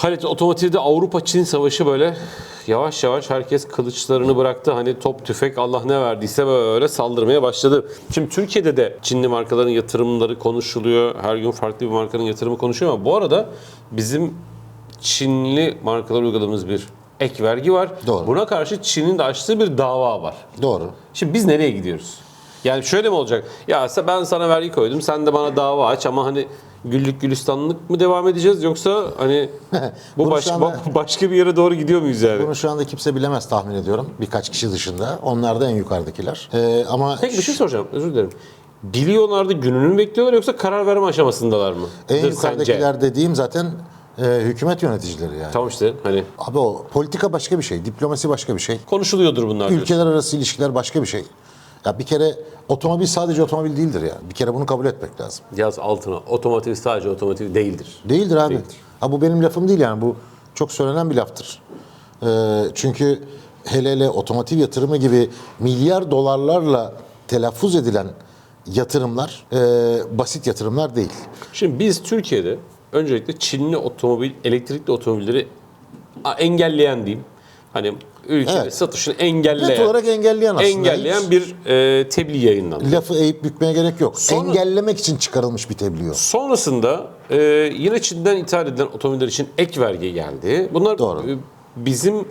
Halit otomotivde Avrupa-Çin savaşı böyle yavaş yavaş herkes kılıçlarını bıraktı. Hani top tüfek Allah ne verdiyse böyle saldırmaya başladı. Şimdi Türkiye'de de Çinli markaların yatırımları konuşuluyor. Her gün farklı bir markanın yatırımı konuşuyor ama bu arada bizim Çinli markalar uyguladığımız bir ek vergi var. Doğru. Buna karşı Çin'in de açtığı bir dava var. Doğru. Şimdi biz nereye gidiyoruz? Yani şöyle mi olacak? Ya ben sana vergi koydum, sen de bana dava aç ama hani güllük gülistanlık mı devam edeceğiz yoksa hani bu Bunu baş- şu anda- başka bir yere doğru gidiyor muyuz yani? Bunu şu anda kimse bilemez tahmin ediyorum. Birkaç kişi dışında. Onlar da en yukarıdakiler. Ee, ama Peki bir şey soracağım, özür dilerim. Biliyorlar da gününü mü bekliyorlar yoksa karar verme aşamasındalar mı? en Dır yukarıdakiler sence? dediğim zaten e, hükümet yöneticileri yani. Tamam işte hani Abi o politika başka bir şey, diplomasi başka bir şey. konuşuluyordur bunlar. diyorsun. Ülkeler arası ilişkiler başka bir şey. Ya bir kere otomobil sadece otomobil değildir ya. Bir kere bunu kabul etmek lazım. Yaz altına otomotiv sadece otomotiv değildir. Değildir abi. Değildir. Ha bu benim lafım değil yani bu çok söylenen bir laftır. Ee, çünkü hele hele otomotiv yatırımı gibi milyar dolarlarla telaffuz edilen yatırımlar e, basit yatırımlar değil. Şimdi biz Türkiye'de öncelikle Çinli otomobil, elektrikli otomobilleri engelleyen diyeyim. Hani ülkede Evet. satışını engelleyen, Net olarak engelleyen aslında. engelleyen Hiç bir e, tebliğ yayınlandı. lafı eğip bükmeye gerek yok. Sonra- Engellemek için çıkarılmış bir tebliğ o. Sonrasında e, yine Çin'den ithal edilen otomobiller için ek vergi geldi. Bunlar Doğru. e, bizim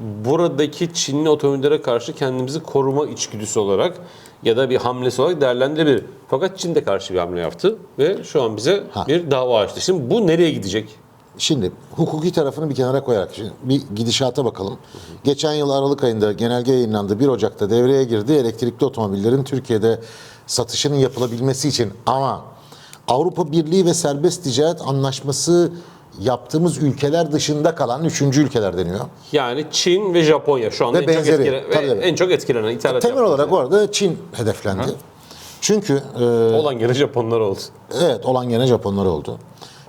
buradaki Çinli otomobillere karşı kendimizi koruma içgüdüsü olarak ya da bir hamlesi olarak değerlendirebilir. Fakat Çin de karşı bir hamle yaptı ve şu an bize Ha. bir dava açtı. Şimdi bu nereye gidecek? Şimdi hukuki tarafını bir kenara koyarak şimdi bir gidişata bakalım. Geçen yıl Aralık ayında genelge yayınlandı. 1 Ocak'ta devreye girdi. Elektrikli otomobillerin Türkiye'de satışının yapılabilmesi için ama Avrupa Birliği ve Serbest Ticaret Anlaşması yaptığımız ülkeler dışında kalan üçüncü ülkeler deniyor. Yani Çin ve Japonya şu anda Ve en, çok benzeri. etkilenen, ve Tabii, tabii. en çok etkilenen ithalat Temel olarak orada Çin hedeflendi. Çünkü e, olan gene Japonlar oldu. Evet olan gene Japonlar oldu.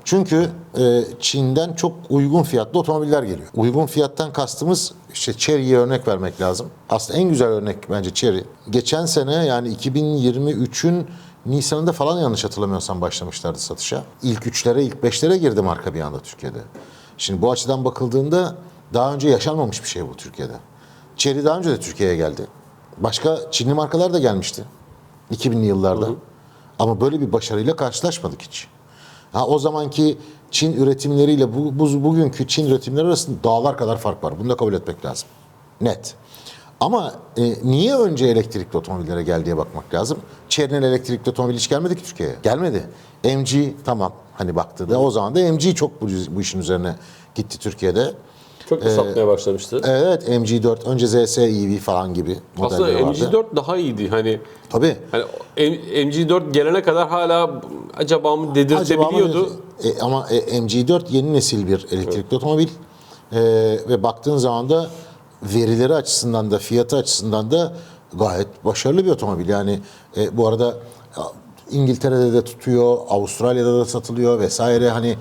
Çünkü e, Çin'den çok uygun fiyatlı otomobiller geliyor. Uygun fiyattan kastımız işte Chery'ye örnek vermek lazım. Aslında en güzel örnek bence Chery. Geçen sene yani 2023'ün Nisan'ında falan yanlış hatırlamıyorsam başlamışlardı satışa. İlk üçlere, ilk beşlere girdi marka bir anda Türkiye'de. Şimdi bu açıdan bakıldığında daha önce yaşanmamış bir şey bu Türkiye'de. Chery daha önce de Türkiye'ye geldi. Başka Çinli markalar da gelmişti 2000'li yıllarda. Ama böyle bir başarıyla karşılaşmadık hiç. Ha, o zamanki Çin üretimleriyle bu, bu bugünkü Çin üretimleri arasında dağlar kadar fark var. Bunu da kabul etmek lazım. Net. Ama e, niye önce elektrikli otomobillere gel diye bakmak lazım. Chery'nin elektrikli otomobil hiç gelmedi ki Türkiye'ye. Gelmedi. MG tamam hani baktığında o zaman da MG çok bu, bu işin üzerine gitti Türkiye'de. Çok da satmaya başlamıştı. Evet MG4 önce ZS EV falan gibi Aslında modelleri vardı. MG4 daha iyiydi. Hani Tabii. Hani M- MG4 gelene kadar hala acaba mı Acaba dedirtebiliyordu. ama, e, ama e, MG4 yeni nesil bir elektrikli otomobil E, ve baktığın zaman da verileri açısından da fiyatı açısından da gayet başarılı bir otomobil. Yani e, bu arada İngiltere'de de tutuyor, Avustralya'da da satılıyor vesaire. Hani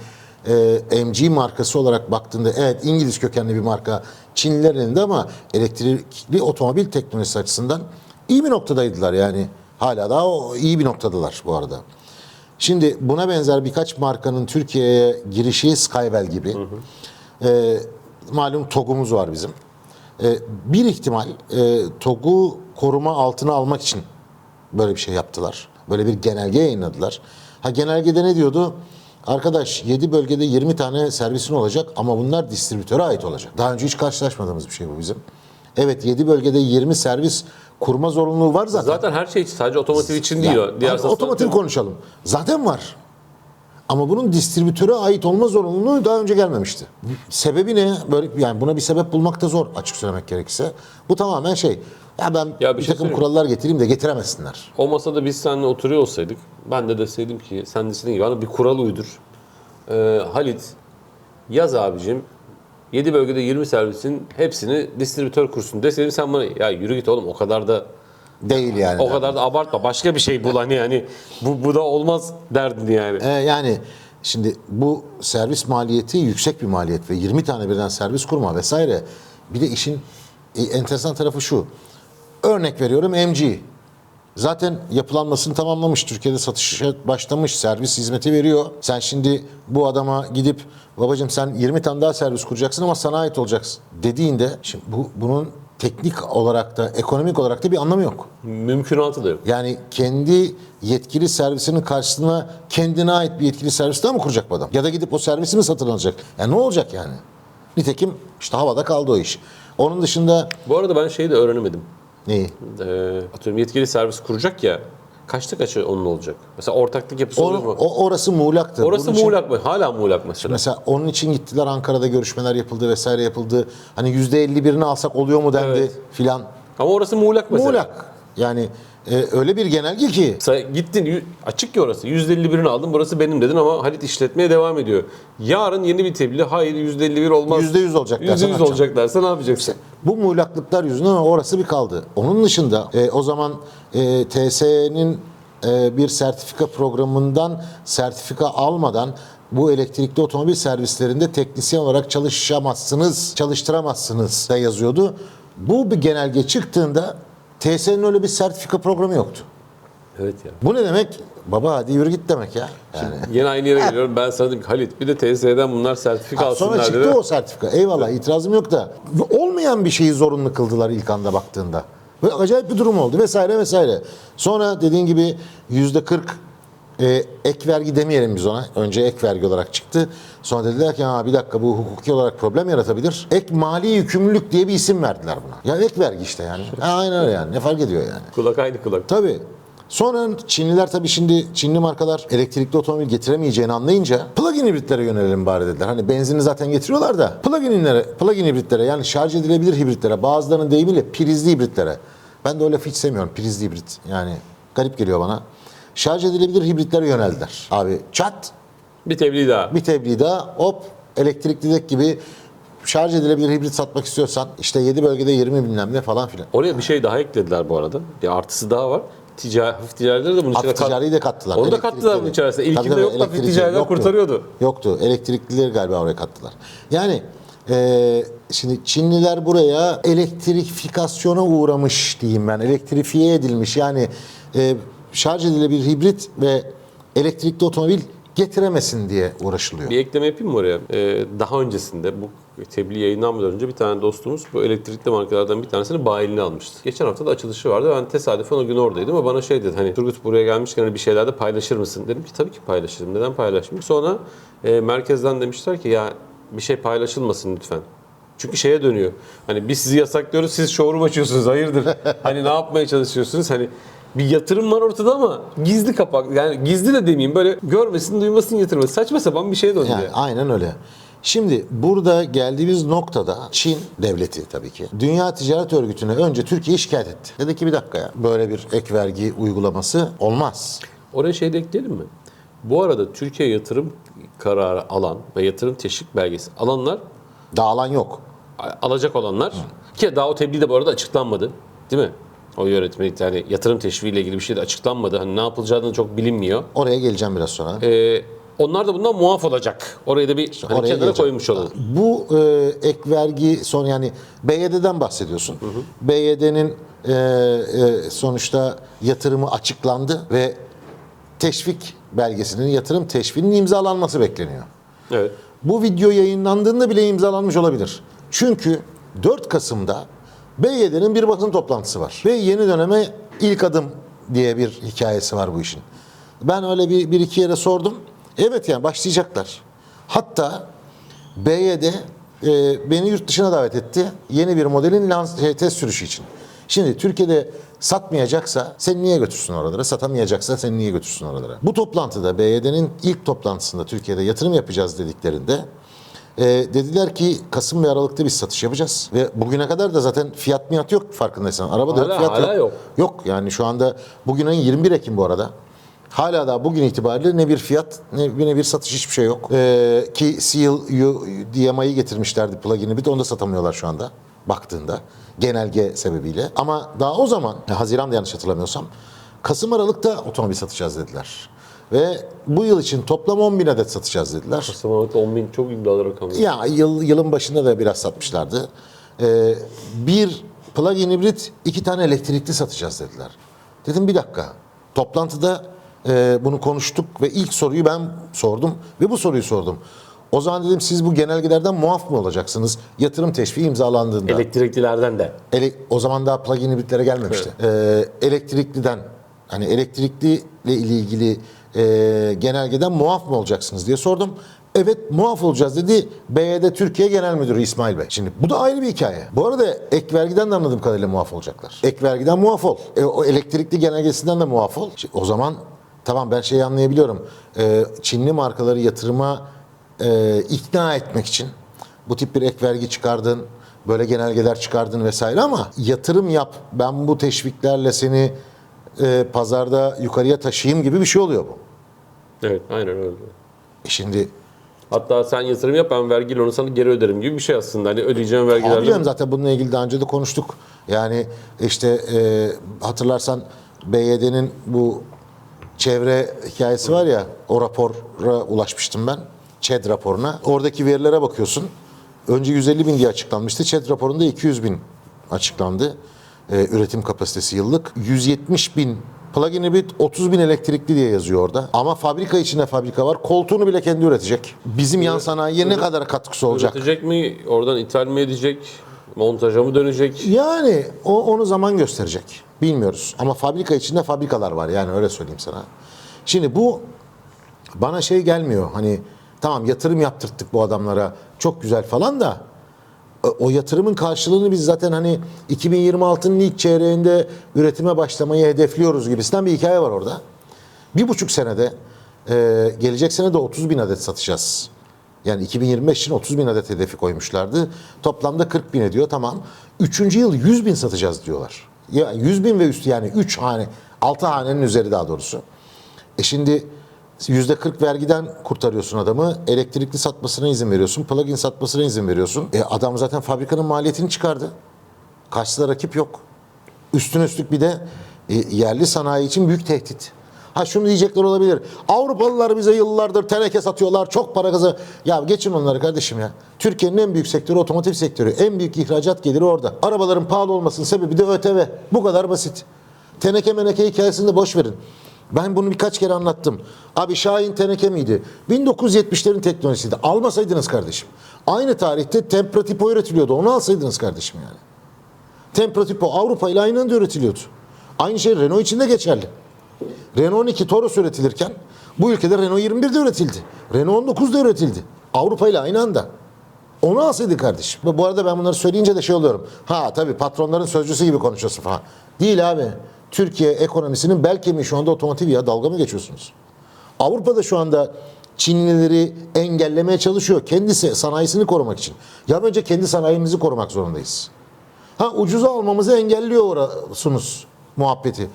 e, MG markası olarak baktığında evet İngiliz kökenli bir marka Çinlilerin elinde ama elektrikli otomobil teknolojisi açısından iyi bir noktadaydılar yani. Hala daha o, iyi bir noktadalar bu arada. Şimdi buna benzer birkaç markanın Türkiye'ye girişi Skywell gibi. Ee, malum TOG'umuz var bizim. Ee, bir ihtimal e, TOG'u koruma altına almak için böyle bir şey yaptılar. Böyle bir genelge yayınladılar. Ha genelgede ne diyordu? Arkadaş 7 bölgede 20 tane servisin olacak ama bunlar distribütöre ait olacak. Daha önce hiç karşılaşmadığımız bir şey bu bizim. Evet 7 bölgede 20 servis kurma zorunluluğu var zaten. Zaten her şey sadece otomotiv için değil Ya, o. Diğer otomotiv konuşalım. Zaten var. Ama bunun distribütöre ait olma zorunluluğu daha önce gelmemişti. Sebebi ne? Böyle yani buna bir sebep bulmak da zor açık söylemek gerekirse. Bu tamamen şey. Ya ben Ya bir bir, şey takım kurallar getireyim de getiremezsinler. O masada biz seninle oturuyor olsaydık ben de deseydim ki sen deseydin gibi bana bir kural uydur. Ee, Halit yaz abicim 7 bölgede 20 servisin hepsini distribütör kursun deseydin sen bana ya yürü git oğlum o kadar da Değil yani. o kadar da abartma başka bir şey bul hani yani bu, bu da olmaz derdin yani. Ee, yani şimdi bu servis maliyeti yüksek bir maliyet ve 20 tane birden servis kurma vesaire. Bir de işin e, enteresan tarafı şu. Örnek veriyorum MG. Zaten yapılanmasını tamamlamış. Türkiye'de satışa başlamış. Servis hizmeti veriyor. Sen şimdi bu adama gidip babacığım sen 20 tane daha servis kuracaksın ama sana ait olacaksın dediğinde şimdi bu bunun teknik olarak da ekonomik olarak da bir anlamı yok. Mümkünatı da yok. Yani kendi yetkili servisinin karşısına kendine ait bir yetkili servis daha mı kuracak bu adam? Ya da gidip o servisi mi satın alacak? Yani ne olacak yani? Nitekim işte havada kaldı o iş. Onun dışında Bu arada ben şeyi de öğrenemedim. neyi? Ee, atıyorum yetkili servis kuracak ya. Kaçta kaçı onun olacak? Mesela ortaklık yapısı olur mu? o- orası muğlaktır. Orası Bunun için- muğlak mı? Hala muğlak mesela. Mesela onun için gittiler Ankara'da görüşmeler yapıldı vesaire yapıldı. Hani yüzde elli birini alsak oluyor mu dendi Evet. filan. Ama orası muğlak mesela. Muğlak. Yani e, öyle bir genelge ki Mesela gittin açık ki orası. %51'ini aldım burası benim dedin ama Halit işletmeye devam ediyor. Yarın yeni bir tebliğ hayır %51 olmaz. Yüzde yüz olacak dersen %100 ne yapacaksın? olacak derse ne yapacaksın? Bu muğlaklıklar yüzünden orası bir kaldı. Onun dışında e, o zaman e, TSE'nin e, bir sertifika programından sertifika almadan bu elektrikli otomobil servislerinde teknisyen olarak çalışamazsınız, çalıştıramazsınız da yazıyordu. Bu bir genelge çıktığında TSE'nin öyle bir sertifika programı yoktu. Evet ya. Bu ne demek? Baba hadi yürü git demek ya. Yani. Yine aynı yere geliyorum. Ben sana dedim ki Halit bir de TSE'den bunlar sertifika Ha, sonra alsınlar çıktı dedi. o sertifika. Eyvallah itirazım yok da olmayan bir şeyi zorunlu kıldılar ilk anda baktığında. Ve acayip bir durum oldu vesaire vesaire. Sonra dediğin gibi yüzde 40 e, ek vergi demeyelim biz ona. Önce ek vergi olarak çıktı. Sonra dediler ki ha bir dakika bu hukuki olarak problem yaratabilir. Ek mali yükümlülük diye bir isim verdiler buna. Ya ek vergi işte yani. Ha, aynen öyle yani. Ne fark ediyor yani. Kulak aynı kulak. Tabii. Sonra Çinliler tabii şimdi Çinli markalar elektrikli otomobil getiremeyeceğini anlayınca plug-in hibritlere yönelelim bari dediler. Hani benzini zaten getiriyorlar da plug-in'lere, plug-in hibritlere yani şarj edilebilir hibritlere bazılarının deyimiyle prizli hibritlere. Ben de lafı hiç sevmiyorum prizli hibrit. Yani garip geliyor bana. Şarj edilebilir hibritlere yöneldiler. Abi çat Bir tebliğ daha. bir tebliğ daha hop elektrikli dek gibi şarj edilebilir hibrit satmak istiyorsan işte 7 bölgede 20 bilmem ne falan filan. Oraya bir şey daha eklediler bu arada. Bir artısı daha var. Ticari, hafif ticarileri de bunun içine Hafif kat- ticariyi de kattılar. Onu da kattılar bunun içerisine. Tabii İlkinde yoktu hafif ticariler yoktu. kurtarıyordu. Yoktu. Elektriklileri galiba oraya kattılar. Yani e, şimdi Çinliler buraya elektrifikasyona uğramış diyeyim ben. Elektrifiye edilmiş. Yani e, şarj edilebilir hibrit ve elektrikli otomobil getiremesin diye uğraşılıyor. Bir ekleme yapayım mı oraya? Ee, daha öncesinde bu tebliğ yayınlanmadan önce bir tane dostumuz bu elektrikli markalardan bir tanesini bayiliğine almıştı. Geçen hafta da açılışı vardı. Ben tesadüfen o gün oradaydım ama bana şey dedi hani Turgut buraya gelmişken hani bir şeyler de paylaşır mısın? Dedim ki tabii ki paylaşırım. Neden paylaşmayayım? Sonra e, merkezden demişler ki ya bir şey paylaşılmasın lütfen. Çünkü şeye dönüyor. Hani biz sizi yasaklıyoruz, siz showroom açıyorsunuz. Hayırdır? hani ne yapmaya çalışıyorsunuz? Hani bir yatırım var ortada ama gizli kapak. Yani gizli de demeyeyim. Böyle görmesin, duymasın yatırım. Saçma sapan bir şeye döndü. Yani. aynen öyle. Şimdi burada geldiğimiz noktada Çin devleti tabii ki Dünya Ticaret Örgütü'ne önce Türkiye'yi şikayet etti. Dedi ki bir dakika ya böyle bir ek vergi uygulaması olmaz. Oraya şey de ekleyelim mi? Bu arada Türkiye yatırım kararı alan ve yatırım teşvik belgesi alanlar, Dağılan yok. alacak olanlar ki daha o tebliğ de bu arada açıklanmadı. Değil mi? O yönetmelik yani yatırım teşviğiyle ilgili bir şey de açıklanmadı. Hani ne yapılacağı da çok bilinmiyor. Oraya geleceğim biraz sonra. Ee, onlar da bundan muaf olacak. Orayı da bir hani Oraya kenara geleceğim. koymuş olalım. Bu e, ek vergi son yani BYD'den bahsediyorsun. BYD'nin e, e, sonuçta yatırımı açıklandı ve teşvik belgesinin yatırım teşviğinin imzalanması bekleniyor. Evet. Bu video yayınlandığında bile imzalanmış olabilir. Çünkü 4 Kasım'da BYD'nin bir basın toplantısı var. Ve yeni döneme ilk adım diye bir hikayesi var bu işin. Ben öyle bir, bir iki yere sordum. Evet yani başlayacaklar. Hatta BYD e, beni yurt dışına davet etti. Yeni bir modelin lans, şey, test sürüşü için. Şimdi Türkiye'de satmayacaksa seni niye götürsün oralara? Satamayacaksa seni niye götürsün oralara? Bu toplantıda BYD'nin ilk toplantısında Türkiye'de yatırım yapacağız dediklerinde e, dediler ki Kasım ve Aralık'ta biz satış yapacağız. Ve bugüne kadar da zaten fiyat miyat yok farkındaysan. Arabada Hala- yok, fiyat hala yok. Yok yani şu anda bugün ayın 21 Ekim bu arada. Hala da bugün itibariyle ne bir fiyat ne, ne bir satış hiçbir şey yok. Ee, ki Seal U- DMI'yi getirmişlerdi plugin'i bir de onu da satamıyorlar şu anda baktığında genelge sebebiyle. Ama daha o zaman Haziran'da yanlış hatırlamıyorsam Kasım Aralık'ta otomobil satacağız dediler. Ve bu yıl için toplam 10 bin adet satacağız dediler. Kasım 10 bin çok iddialı rakam. Ya yıl, yılın başında da biraz satmışlardı. Ee, bir plug-in hibrit, iki tane elektrikli satacağız dediler. Dedim bir dakika. Toplantıda e, bunu konuştuk ve ilk soruyu ben sordum ve bu soruyu sordum. O zaman dedim siz bu genelgelerden muaf mı olacaksınız yatırım teşviği imzalandığında? Elektriklilerden de. Ele- o zaman daha plug-in hibritlere gelmemişti. Ee, elektrikliden hani elektrikli ile ilgili e, genelgeden muaf mı olacaksınız diye sordum. Evet muaf olacağız dedi BYD Türkiye Genel Müdürü İsmail Bey. Şimdi bu da ayrı bir hikaye. Bu arada ek vergiden de anladığım kadarıyla muaf olacaklar. Ek vergiden muaf ol. E, o elektrikli genelgesinden de muaf ol. Şimdi o zaman tamam ben şeyi anlayabiliyorum. Ee, Çinli markaları yatırıma e, ikna etmek için bu tip bir ek vergi çıkardın, böyle genelgeler çıkardın vesaire ama yatırım yap, ben bu teşviklerle seni e, pazarda yukarıya taşıyayım gibi bir şey oluyor bu. Evet aynen öyle. E şimdi Hatta sen yatırım yap ben vergiyle onu sana geri öderim gibi bir şey aslında. Hani ödeyeceğim vergilerle. Abi canım zaten bununla ilgili daha önce de konuştuk. Yani işte e, hatırlarsan BYD'nin bu çevre hikayesi var ya o rapora ulaşmıştım ben. ÇED raporuna. Oradaki verilere bakıyorsun. Önce 150 bin diye açıklanmıştı. ÇED raporunda 200 bin açıklandı. E, üretim kapasitesi yıllık. 170 bin plug-in hibrit 30 bin elektrikli diye yazıyor orada. Ama fabrika içinde fabrika var. Koltuğunu bile kendi üretecek. Bizim yan sanayiye ne kadar katkısı olacak? Üretecek mi? Oradan ithal mi edecek? Montaja mı dönecek? Yani o, onu zaman gösterecek. Bilmiyoruz. Ama fabrika içinde fabrikalar var. Yani öyle söyleyeyim sana. Şimdi bu bana şey gelmiyor. Hani tamam yatırım yaptırttık bu adamlara. Çok güzel falan da o- o yatırımın karşılığını biz zaten hani 2026'nın ilk çeyreğinde üretime başlamayı hedefliyoruz gibisinden bir hikaye var orada. Bir buçuk senede e, gelecek sene de 30 bin adet satacağız. Yani 2025 için 30 bin adet hedefi koymuşlardı. Toplamda 40 bin ediyor tamam. Üçüncü yıl 100 bin satacağız diyorlar. Ya 100 bin ve üstü yani 3 hane, 6 hanenin üzeri daha doğrusu. E şimdi yüzde 40 vergiden kurtarıyorsun adamı. Elektrikli satmasına izin veriyorsun. Plug-in satmasına izin veriyorsun. E adam zaten fabrikanın maliyetini çıkardı. Karşısında rakip yok. Üstüne üstlük bir de e, yerli sanayi için büyük tehdit. Ha şunu diyecekler olabilir. Avrupalılar bize yıllardır teneke satıyorlar. Çok para kazı. Ya geçin onları kardeşim ya. Türkiye'nin en büyük sektörü otomotiv sektörü. En büyük ihracat geliri orada. Arabaların pahalı olmasının sebebi de ÖTV. Bu kadar basit. Teneke meneke hikayesini de boş verin. Ben bunu birkaç kere anlattım. Abi Şahin teneke miydi? 1970'lerin teknolojisiydi. Almasaydınız kardeşim. Aynı tarihte Tempratipo üretiliyordu. Onu alsaydınız kardeşim yani. Tempratipo Avrupa ile aynı anda üretiliyordu. Aynı şey Renault için de geçerli. Renault 12 Toros üretilirken bu ülkede Renault 21 de üretildi. Renault 19 da üretildi. Avrupa ile aynı anda. Onu alsaydı kardeşim. Bu arada ben bunları söyleyince de şey oluyorum. Ha tabii patronların sözcüsü gibi konuşuyorsun falan. Değil abi. Türkiye ekonomisinin bel kemiği şu anda otomotiv ya. Dalga mı geçiyorsunuz? Avrupa'da şu anda Çinlileri engellemeye çalışıyor. Kendisi sanayisini korumak için. Ya önce kendi sanayimizi korumak zorundayız. Ha ucuza almamızı engelliyor orasınız muhabbeti.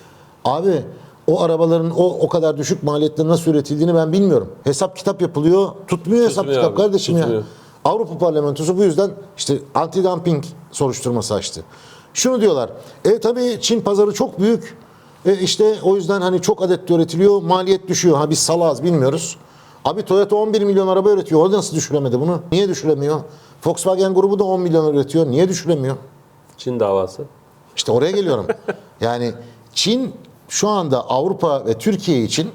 Abi o arabaların o o kadar düşük maliyetle nasıl üretildiğini ben bilmiyorum. Hesap kitap yapılıyor. Tutmuyor hesap Tutmuyor kitap abi, kardeşim ya. tutmuyor. Avrupa Parlamentosu bu yüzden işte anti-dumping soruşturması açtı. Şunu diyorlar. E tabii Çin pazarı çok büyük. E işte o yüzden hani çok adet üretiliyor. Maliyet düşüyor. Ha biz salaz bilmiyoruz. Abi Toyota 11 milyon araba üretiyor. O nasıl düşüremedi bunu? Niye düşüremiyor? Volkswagen grubu da 10 milyon üretiyor. Niye düşüremiyor? Çin davası. İşte oraya geliyorum. Yani Çin şu anda Avrupa ve Türkiye için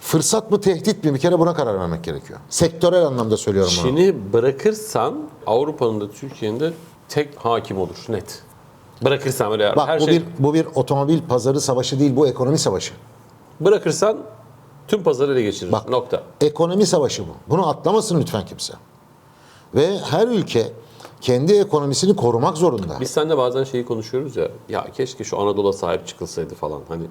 fırsat mı tehdit mi bir kere buna karar vermek gerekiyor. Sektörel anlamda söylüyorum bunu. Çin'i bırakırsan Avrupa'nın da Türkiye'nin de tek hakim olur net. Bırakırsan öyle Bak her bu şey bir bu bir otomobil pazarı savaşı değil bu ekonomi savaşı. bırakırsan tüm pazarı ele geçirir. Bak. Nokta. Ekonomi savaşı bu. Bunu atlamasın lütfen kimse. Ve her ülke kendi ekonomisini korumak zorunda. Biz seninle bazen şeyi konuşuyoruz ya. Ya keşke şu Anadolu'ya sahip çıkılsaydı falan. Hani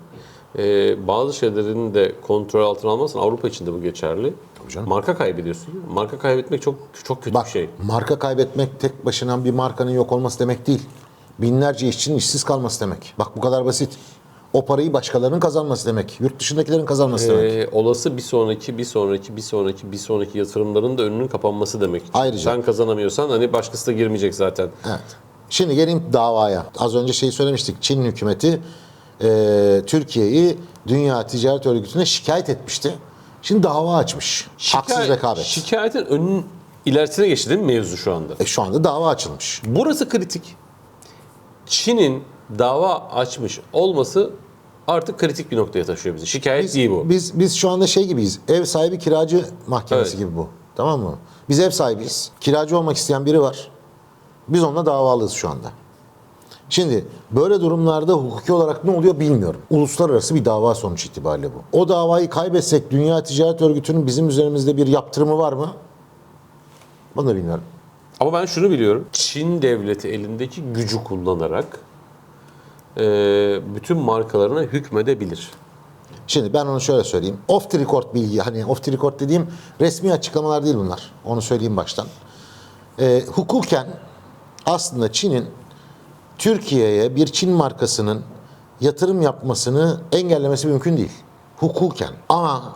e, bazı şeylerin de kontrol altına almazsan Avrupa için de bu geçerli. canım. Marka kaybediyorsun. Marka kaybetmek çok çok kötü Bak bir şey. marka kaybetmek tek başına bir markanın yok olması demek değil. Binlerce işçinin işsiz kalması demek. Bak bu kadar basit. O parayı başkalarının kazanması demek. Yurt dışındakilerin kazanması demek. Ee, olası bir sonraki, bir sonraki, bir sonraki, bir sonraki yatırımların da önünün kapanması demek. Ayrıca- Sen kazanamıyorsan hani başkası da girmeyecek zaten. Evet. Şimdi gelin davaya. Az önce şey söylemiştik. Çin hükümeti e, Türkiye'yi Dünya Ticaret Örgütü'ne şikayet etmişti. Şimdi dava açmış. Haksız Şikayet- rekabet. Şikayetin önün ilerisine geçti değil mi mevzu şu anda? E, şu anda dava açılmış. Burası kritik. Çin'in dava açmış olması artık kritik bir noktaya taşıyor bizi. Şikayet Biz, değil bu. biz biz şu anda şey gibiyiz. Ev sahibi kiracı mahkemesi Evet. gibi bu. Tamam mı? Biz ev sahibiyiz. Kiracı olmak isteyen biri var. Biz onunla davalıyız şu anda. Şimdi böyle durumlarda hukuki olarak ne oluyor bilmiyorum. Uluslararası bir dava sonuç itibariyle bu. O davayı kaybetsek Dünya Ticaret Örgütü'nün bizim üzerimizde bir yaptırımı var mı? Bunu da bilmiyorum. Ama ben şunu biliyorum. Çin devleti elindeki gücü kullanarak bütün markalarına hükmedebilir. Şimdi ben onu şöyle söyleyeyim. Off the record bilgi, hani off the record dediğim resmi açıklamalar değil bunlar. Onu söyleyeyim baştan. Ee, hukuken aslında Çin'in Türkiye'ye bir Çin markasının yatırım yapmasını engellemesi mümkün değil. Hukuken. Ama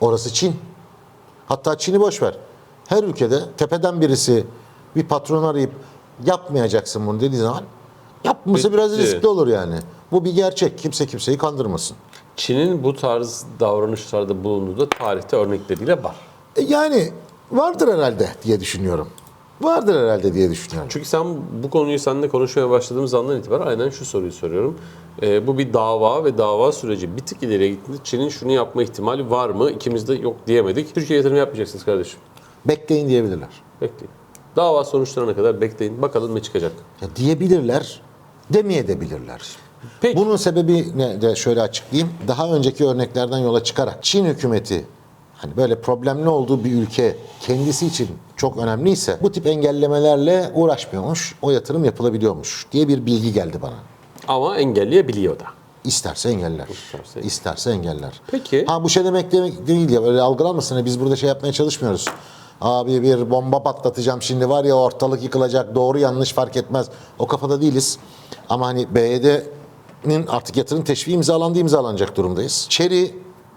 orası Çin. Hatta Çin'i boş ver. Her ülkede tepeden birisi bir patron arayıp yapmayacaksın bunu dediği zaman yapması biraz Bitti. riskli olur yani. Bu bir gerçek. Kimse kimseyi kandırmasın. Çin'in bu tarz davranışlarda bulunduğu da tarihte örnekleriyle var. E Yani vardır herhalde diye düşünüyorum. Vardır herhalde diye düşünüyorum. Çünkü sen bu konuyu seninle konuşmaya başladığımız andan itibaren aynen şu soruyu soruyorum. Ee, bu bir dava ve dava süreci bir tık ileriye gittiğinde Çin'in şunu yapma ihtimali var mı? İkimiz de yok diyemedik. Türkiye yatırım yapmayacaksınız kardeşim. Bekleyin diyebilirler. Bekleyin. Dava sonuçlarına kadar bekleyin. Bakalım ne çıkacak. Ya diyebilirler, demeyebilirler. Peki. Bunun sebebi ne de şöyle açıklayayım. Daha önceki örneklerden yola çıkarak Çin hükümeti hani böyle problemli olduğu bir ülke kendisi için çok önemliyse bu tip engellemelerle uğraşmıyormuş, o yatırım yapılabiliyormuş diye bir bilgi geldi bana. Ama engelleyebiliyor da. İsterse engeller. İsterse. İsterse engeller. Peki. Ha bu şey demek demek değil ya böyle algılanmasın. Biz burada şey yapmaya çalışmıyoruz. Abi bir bomba patlatacağım şimdi var ya ortalık yıkılacak doğru yanlış fark etmez. O kafada değiliz. Ama hani BYD'nin artık yatırım teşviği imzalandı imzalanacak durumdayız. Çeri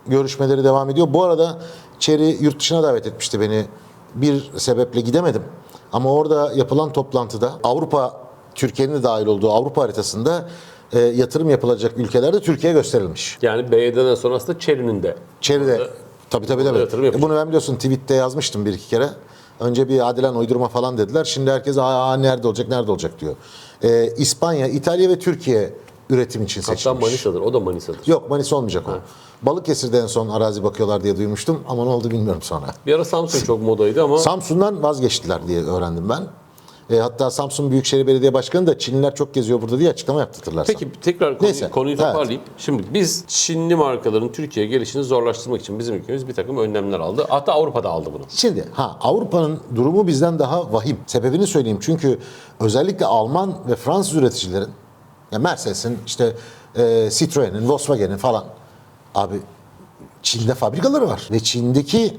görüşmeleri devam ediyor. Bu arada Çeri yurt dışına davet etmişti beni. Bir sebeple gidemedim. Ama orada yapılan toplantıda Avrupa Türkiye'nin de dahil olduğu Avrupa haritasında e, yatırım yapılacak ülkelerde Türkiye gösterilmiş. Yani BYD'den sonra aslında Çeri'nin de. Çeri'de tabii tabii tabii. yatırım E, yapacak. bunu ben biliyorsun tweette yazmıştım bir iki kere. Önce bir adilen uydurma falan dediler. Şimdi herkes aa, nerede olacak nerede olacak diyor. E, İspanya, İtalya ve Türkiye üretim için seçilmiş. Manisa'dır. O da Manisa'dır. Yok Manisa olmayacak o. Balıkesir'de en son arazi bakıyorlar diye duymuştum ama ne oldu bilmiyorum sonra. Bir ara Samsung çok modaydı ama Samsun'dan vazgeçtiler diye öğrendim ben. E, hatta Samsun Büyükşehir Belediye Başkanı da Çinliler çok geziyor burada diye açıklama yaptı hatırlarsan. Peki tekrar konuyu, Neyse, konuyu evet. toparlayıp şimdi biz Çinli markaların Türkiye'ye gelişini zorlaştırmak için bizim ülkemiz bir takım önlemler aldı. Hatta Avrupa'da aldı bunu. Şimdi ha Avrupa'nın durumu bizden daha vahim. Sebebini söyleyeyim. Çünkü özellikle Alman ve Fransız üreticilerin ya Mercedes'in işte e, Citroen'in, Volkswagen'in falan abi Çin'de fabrikaları var ve Çin'deki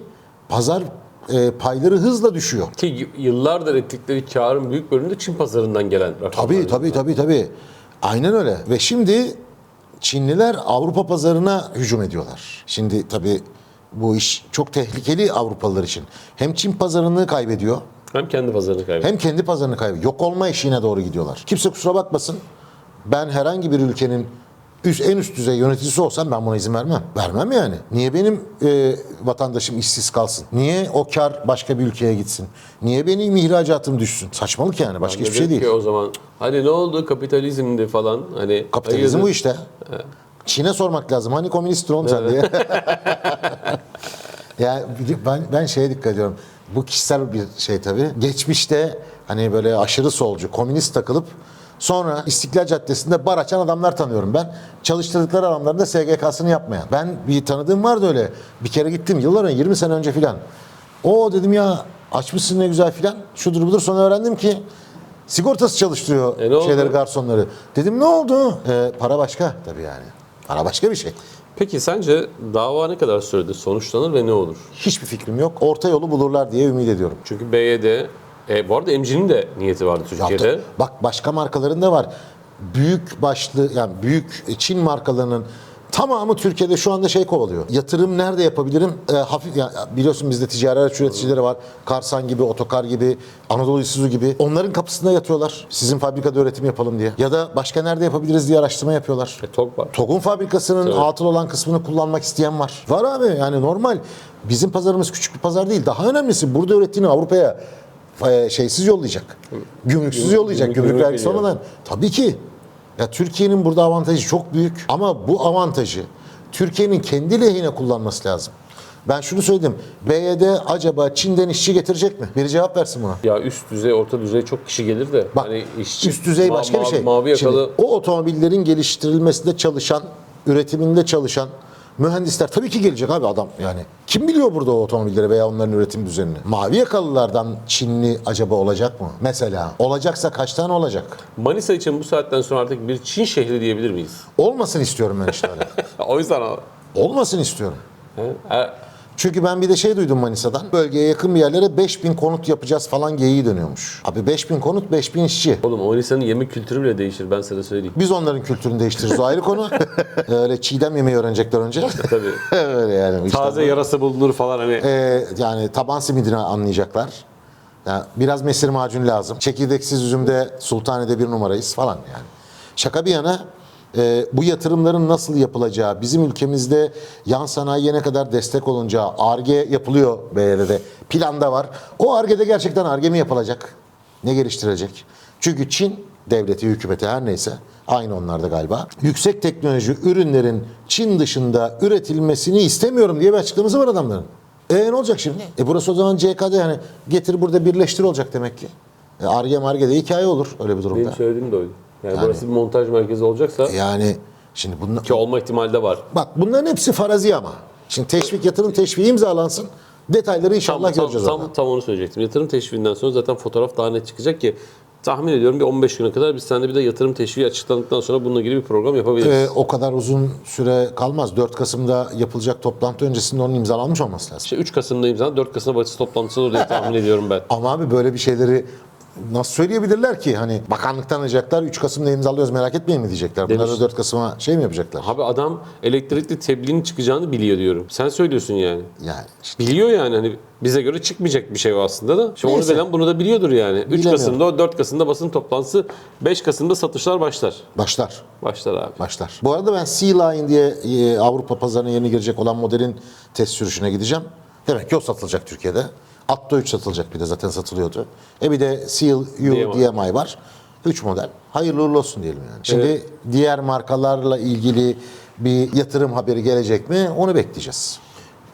pazar e, payları hızla düşüyor. Ki yıllardır ettikleri karın büyük bölümü de Çin pazarından gelen rakamlar. Tabii tabii tabii tabii. Aynen öyle. Ve şimdi Çinliler Avrupa pazarına hücum ediyorlar. Şimdi tabii bu iş çok tehlikeli Avrupalılar için. Hem Çin pazarını kaybediyor Hem kendi pazarını kaybetti. hem kendi pazarını kaybediyor. Yok olma eşiğine doğru gidiyorlar. Kimse kusura bakmasın. Ben herhangi bir ülkenin üst, en üst düzey yöneticisi olsam ben buna izin vermem. Vermem yani. Niye benim e, vatandaşım işsiz kalsın? Niye o kar başka bir ülkeye gitsin? Niye benim ihracatım düşsün? Saçmalık yani. Başka hiçbir şey değil. Ki o zaman hani ne oldu kapitalizmdi falan hani Kapitalizm hayırdır? bu işte. Çin'e sormak lazım. Hani komünist oğlum sen diye. ya bir de ben ben şeye dikkat ediyorum. Bu kişisel bir şey tabii. Geçmişte hani böyle aşırı solcu, komünist takılıp sonra İstiklal Caddesi'nde bar açan adamlar tanıyorum ben. Çalıştırdıkları adamların da SGK'sını yapmayan. Ben bir tanıdığım vardı öyle. Bir kere gittim yıllar önce 20 sene önce filan. O dedim ya açmışsın ne güzel filan. Şudur budur sonra öğrendim ki sigortası çalıştırıyor E oldu? şeyleri garsonları. Dedim ne oldu? Ee, para başka tabii yani. Para başka bir şey. Peki sence dava ne kadar sürede sonuçlanır ve ne olur? Hiçbir fikrim yok. Orta yolu bulurlar diye ümit ediyorum. Çünkü BYD, e, bu arada MG'nin de niyeti vardı Türkiye'de. Yaptı. Bak başka markaların da var. Büyük başlı yani büyük Çin markalarının tamamı Türkiye'de şu anda şey kovalıyor. Yatırım nerede yapabilirim? Ee, hafif ya biliyorsun bizde ticari araç üreticileri var. Karsan gibi, Otokar gibi, Anadolu Isuzu gibi. Onların kapısında yatıyorlar. Sizin fabrikada üretim yapalım diye. Ya da başka nerede yapabiliriz diye araştırma yapıyorlar. E, TOG var. TOG'un fabrikasının atıl olan kısmını kullanmak isteyen var. Var abi yani normal. Bizim pazarımız küçük bir pazar değil. Daha önemlisi burada ürettiğini Avrupa'ya e, şeysiz yollayacak. Gümrüksüz yollayacak. gümrük- Gümrük vergisi olmadan. Tabii ki. Ya Türkiye'nin burada avantajı çok büyük ama bu avantajı Türkiye'nin kendi lehine kullanması lazım. Ben şunu söyledim. BYD acaba Çin'den işçi getirecek mi? Biri cevap versin buna. Ya üst düzey, orta düzey çok kişi gelir de. Bak hani işçi, üst düzey ma- başka bir mavi- şey. Mavi yakalı. Şimdi, o otomobillerin geliştirilmesinde çalışan, üretiminde çalışan mühendisler tabii ki gelecek abi adam yani. Kim biliyor burada o otomobilleri veya onların üretim düzenini? Mavi yakalılardan Çinli acaba olacak mı? Mesela olacaksa kaç tane olacak? Manisa için bu saatten sonra artık bir Çin şehri diyebilir miyiz? Olmasın istiyorum ben işte öyle. o yüzden o. Olmasın istiyorum. He? Çünkü ben bir de şey duydum Manisa'dan. Bölgeye yakın bir yerlere 5000 konut yapacağız falan geyiği dönüyormuş. Abi 5000 konut 5000 işçi. Oğlum o Manisa'nın yemek kültürü bile değişir ben sana söyleyeyim. Biz onların kültürünü değiştiririz o ayrı konu. Öyle çiğdem yemeyi öğrenecekler önce. Tabii. Öyle yani. işte Taze yarası bulunur falan hani. Ee, yani taban simidini anlayacaklar. Yani biraz mesir macun lazım. Çekirdeksiz üzümde Sultani'de bir numarayız falan yani. Şaka bir yana e, bu yatırımların nasıl yapılacağı, bizim ülkemizde yan sanayiye ne kadar destek olunacağı, ARGE yapılıyor BYD'de. Planda var. O ARGE'de gerçekten ARGE mi yapılacak? Ne geliştirecek? Çünkü Çin devleti, hükümeti her neyse aynı onlarda galiba. Yüksek teknoloji ürünlerin Çin dışında üretilmesini istemiyorum diye bir açıklaması var adamların. E ne olacak şimdi? E burası o zaman CKD yani getir burada birleştir olacak demek ki. E Arge marge de hikaye olur öyle bir durumda. Benim söylediğim de oydu. Yani, burası bir montaj merkezi olacaksa Yani şimdi bunlar, ki olma ihtimali de var. bak bunların hepsi farazi ama. Şimdi teşvik yatırım teşviği imzalansın. Detayları inşallah Tam, tam, göreceğiz orada. tam, tam onu söyleyecektim. Yatırım teşviğinden sonra zaten fotoğraf daha net çıkacak ki tahmin ediyorum bir 15 güne kadar biz seninle bir de yatırım teşviği açıklandıktan sonra bununla ilgili bir program yapabiliriz. E, o kadar uzun süre kalmaz. 4 Kasım'da yapılacak toplantı öncesinde onun imzalanmış olması lazım. İşte 3 Kasım'da imzalan 4 Kasım'da basın toplantısı olur diye tahmin ediyorum ben. Ama abi böyle bir şeyleri nasıl söyleyebilirler ki? Hani bakanlıktan alacaklar 3 Kasım'da imzalıyoruz merak etmeyin mi diyecekler. Bunlar da Demiş. 4 Kasım'a şey mi yapacaklar? Abi adam elektrikli tebliğin çıkacağını biliyor diyorum. Sen söylüyorsun yani. Yani işte Biliyor yani hani bize göre çıkmayacak bir şey o aslında da. Şimdi onu Neyse. bilen bunu da biliyordur yani. 3 Bilemiyorum. Kasım'da o 4 Kasım'da basın toplantısı 5 Kasım'da satışlar başlar. başlar. Başlar abi. Başlar. Bu arada ben C-Line diye e, Avrupa pazarına yeni girecek olan modelin test sürüşüne gideceğim. Demek ki o satılacak Türkiye'de. Atto 3 satılacak bir de zaten satılıyordu. E bir de Seal U DMI. DMI var. 3 model. Hayırlı uğurlu olsun diyelim yani. Şimdi diğer markalarla ilgili bir yatırım haberi gelecek mi? Onu bekleyeceğiz.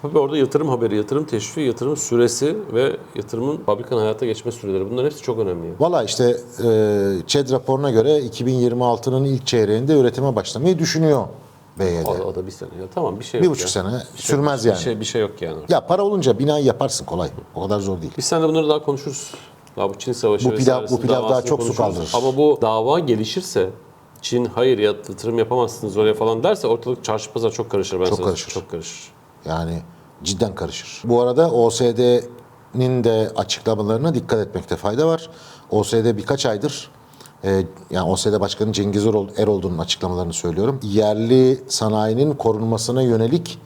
Tabii orada yatırım haberi, yatırım teşviği, yatırım süresi ve yatırımın fabrikanın hayata geçme süreleri bunların hepsi çok önemli. Valla işte e, ÇED raporuna göre 2026'nın ilk çeyreğinde üretime başlamayı düşünüyor BYD. O, o da bir sene. Ya tamam bir şey Bir yok buçuk ya. sene sürmez yani. Bir şey, bir şey yok yani. Ya para olunca binayı yaparsın kolay. O kadar zor değil. Biz seninle bunları daha konuşuruz. Daha bu Çin savaşı Bu pilav- bu pilav daha çok su konuşuruz. kaldırır. Ama bu dava gelişirse Çin hayır yatırım yapamazsınız oraya falan derse ortalık çarşı pazar çok karışır ben Çok sana karışır. Çok karışır. Yani cidden karışır. Bu arada OSD'nin de açıklamalarına dikkat etmekte fayda var. OSD birkaç aydır e, yani OSD Başkanı Cengiz Erol, Erol'un açıklamalarını söylüyorum. Yerli sanayinin korunmasına yönelik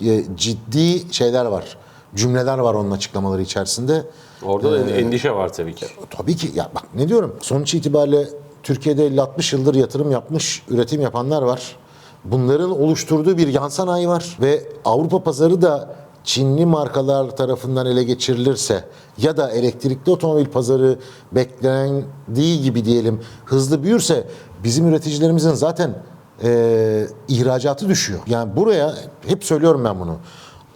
e, ciddi şeyler var. Cümleler var onun açıklamaları içerisinde. Orada da Ee, endişe var tabii ki. Tabii ki ya bak ne diyorum sonuç itibariyle Türkiye'de 50-60 yıldır yatırım yapmış, üretim yapanlar var. Bunların oluşturduğu bir yan sanayi var ve Avrupa pazarı da Çinli markalar tarafından ele geçirilirse ya da elektrikli otomobil pazarı beklendiği gibi diyelim hızlı büyürse bizim üreticilerimizin zaten e, ihracatı düşüyor. Yani buraya hep söylüyorum ben bunu.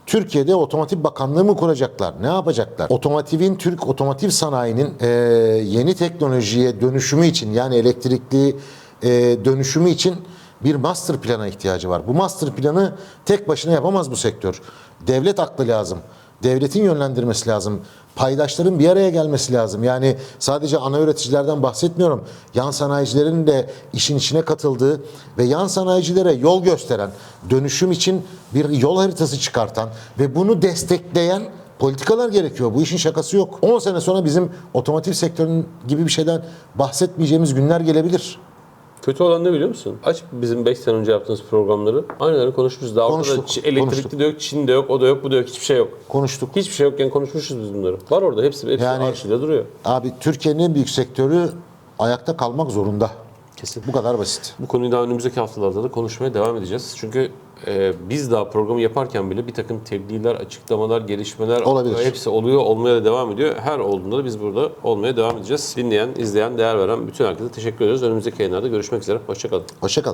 Türkiye'de otomotiv bakanlığı mı kuracaklar? Ne yapacaklar? Otomotivin, Türk otomotiv sanayinin e, yeni teknolojiye dönüşümü için yani elektrikli e, dönüşümü için bir master plana ihtiyacı var. Bu master planı tek başına yapamaz bu sektör. Devlet aklı lazım. Devletin yönlendirmesi lazım. Paydaşların bir araya gelmesi lazım. Yani sadece ana üreticilerden bahsetmiyorum. Yan sanayicilerin de işin içine katıldığı ve yan sanayicilere yol gösteren, dönüşüm için bir yol haritası çıkartan ve bunu destekleyen politikalar gerekiyor. Bu işin şakası yok. 10 sene sonra bizim otomotiv sektörünün gibi bir şeyden bahsetmeyeceğimiz günler gelebilir. Kötü olan ne biliyor musun? Aç bizim 5 sene önce yaptığımız programları. Aynıları konuşmuşuz. Daha ortada Konuştuk, Ç- elektrikli konuştuk. de yok, Çin de yok, o da yok, bu da yok. Hiçbir şey yok. Konuştuk. Hiçbir şey yokken konuşmuşuz biz bunları. Var orada hepsi, hepsi Yani- arşivde duruyor. Abi Türkiye'nin en büyük sektörü ayakta kalmak zorunda. Kesin. Bu kadar basit. Bu konuyu daha önümüzdeki haftalarda da konuşmaya devam edeceğiz. Çünkü e, biz daha programı yaparken bile bir takım tebliğler, açıklamalar, gelişmeler Olabilir. hepsi oluyor, olmaya da devam ediyor. Her olduğunda da biz burada olmaya devam edeceğiz. Dinleyen, izleyen, değer veren bütün herkese teşekkür ediyoruz. Önümüzdeki yayınlarda görüşmek üzere. Hoşçakalın. Hoşçakalın.